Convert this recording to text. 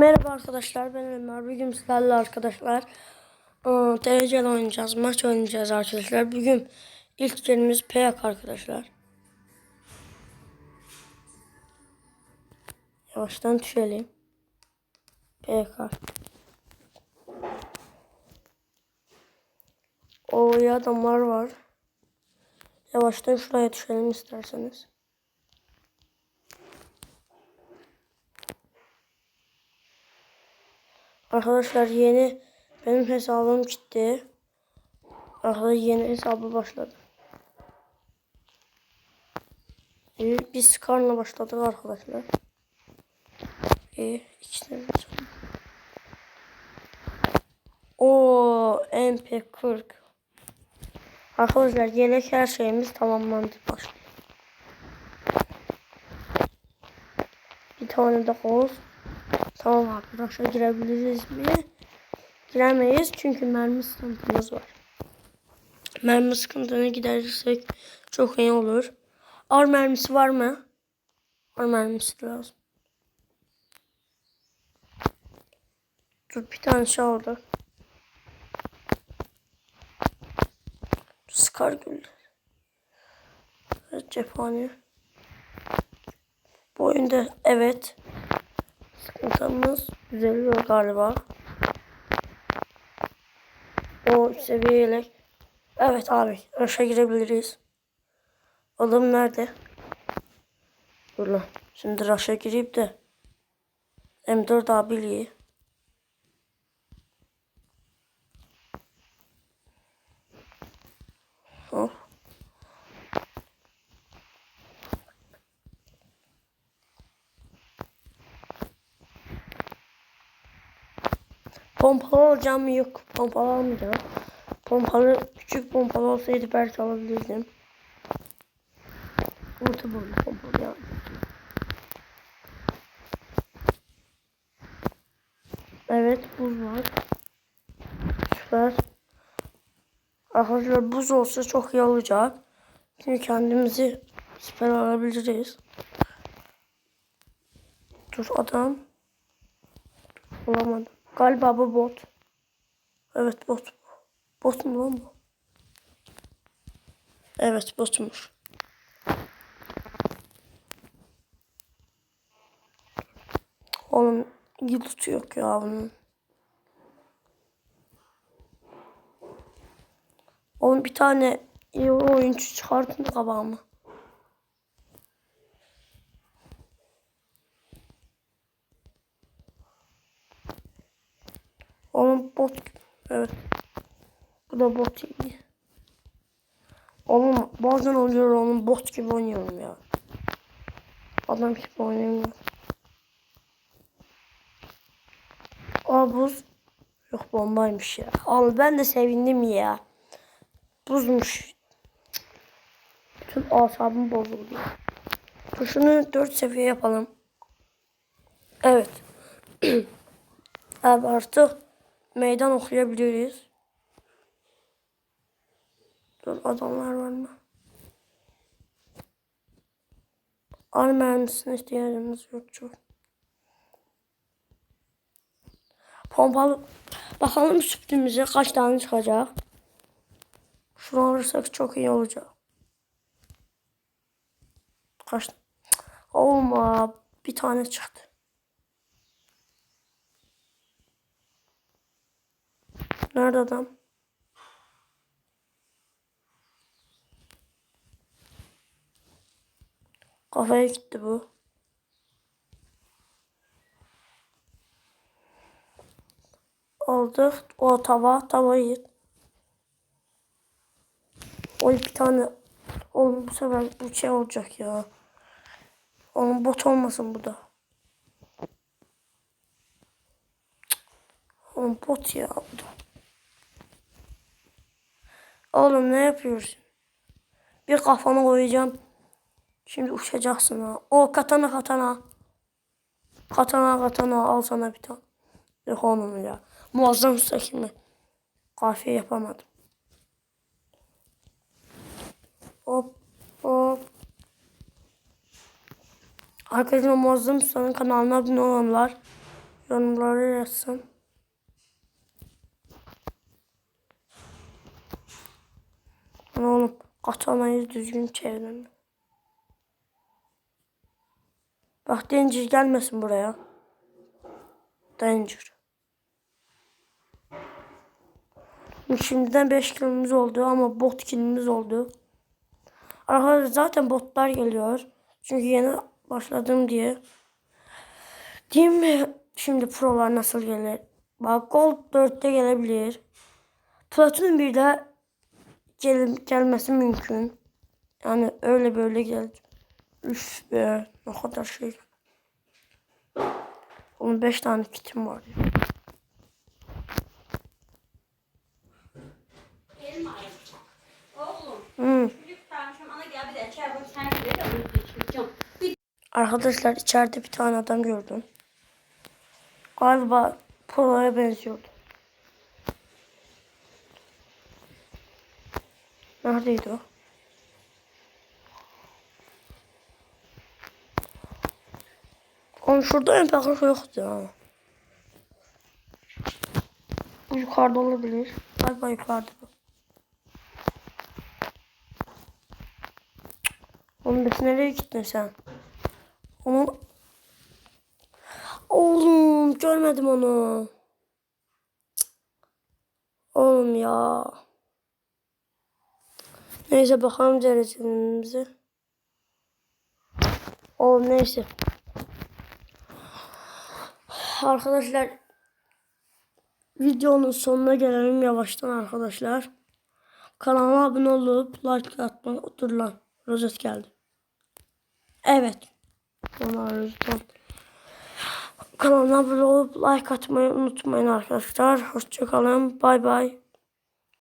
Merhaba arkadaşlar ben Ömer. Bugün sizlerle arkadaşlar ıı, oynayacağız. Maç oynayacağız arkadaşlar. Bugün ilk yerimiz PYK arkadaşlar. Yavaştan düşelim. PYK. O adamlar var. Yavaştan şuraya düşelim isterseniz. Arkadaşlar yeni benim hesabım gitti. Arkadaşlar yeni hesabı başladı. Ee, Biz Skar'la başladık arkadaşlar. İyi ikisini O MP40. Arkadaşlar yelek her şeyimiz tamamlandı başlıyor. Bir tane de hoz. Tamam arkadaşlar girebiliriz mi? Giremeyiz çünkü mermi sıkıntımız var. Mermi sıkıntını giderirsek çok iyi olur. Ar mermisi var mı? Ar mermisi lazım. Dur bir tane şey aldı. Sıkar güller. Evet cephane. Bu oyunda evet. Sıkıntımız düzeliyor galiba. O seviye yelek. Evet abi aşağı girebiliriz. Adam nerede? Dur lan. Şimdi raşa girip de M4 abiliği. Hop. Pompalı alacağım? Yok. Pompalı almayacağım. Pompalı, küçük pompalı olsaydı belki alabilirdim. Orta boylu pompalı yani. Evet buz var. Süper. Arkadaşlar buz olsa çok iyi olacak. Çünkü kendimizi süper alabiliriz. Dur adam. Bulamadım. Galiba bu bot. Evet bot. Bot mu lan bu? Evet botmuş. Oğlum yıldızı yok ya bunun. Oğlum bir tane iyi oyuncu çıkartın kabağıma. Oğlum bot. Evet. Bu da bot iyi. Oğlum bazen oluyor oğlum bot gibi oynuyorum ya. Adam gibi oynayamıyorum. Aa buz. Yok bombaymış ya. Abi ben de sevindim ya. Buzmuş. Bütün asabım bozuldu. Dur şunu 4 seviye yapalım. Evet. Abi artık meydan okuyabiliriz. Dur adamlar var mı? Ar mermisine ihtiyacımız yok çok. Pompalı bakalım sürprizimize kaç tane çıkacak. Şunu alırsak çok iyi olacak. Kaç? Olma bir tane çıktı. Nerede adam? Kafaya gitti bu. Aldık. O tava. Tavayı. Oy bir tane. Oğlum bu sefer bu şey olacak ya. Oğlum bot olmasın bu da. Oğlum bot ya bu da. Oğlum ne yapıyorsun? Bir kafanı koyacağım. Şimdi uçacaksın ha. O katana katana. Katana katana al sana bir tane. Yok oğlum ya. Muazzam sakini. Kafiye yapamadım. Hop hop. Arkadaşlar Muazzam Usta'nın kanalına abone olanlar Yorumlara yazsın. Lan Oğlum katamayız düzgün çevirin. Bak Danger gelmesin buraya. Danger. Şimdiden 5 kilomuz oldu ama bot kilimiz oldu. Arkadaşlar zaten botlar geliyor. Çünkü yeni başladım diye. Diyeyim mi şimdi prolar nasıl gelir? Bak Gold 4'te gelebilir. Platinum 1'de gel gelmesi mümkün. Yani öyle böyle gel. Üf be ne kadar şey. Onun 5 tane kitim var. ya. Hmm. Arkadaşlar içeride bir tane adam gördüm. Galiba Polo'ya benziyordu. Neredeydi o? Oğlum şurada en bakış yoktu ha. Yukarıda olabilir. Galiba yukarıda. Oğlum biz nereye gittin sen? Onu... Oğlum görmedim onu. Oğlum ya. Neyse bakalım derecemize. Oğlum neyse. Arkadaşlar videonun sonuna gelelim yavaştan arkadaşlar. Kanala abone olup like atmayı dur lan. Rozet geldi. Evet. Ona Kanalıma abone olup like atmayı unutmayın arkadaşlar. Hoşçakalın. Bay bay.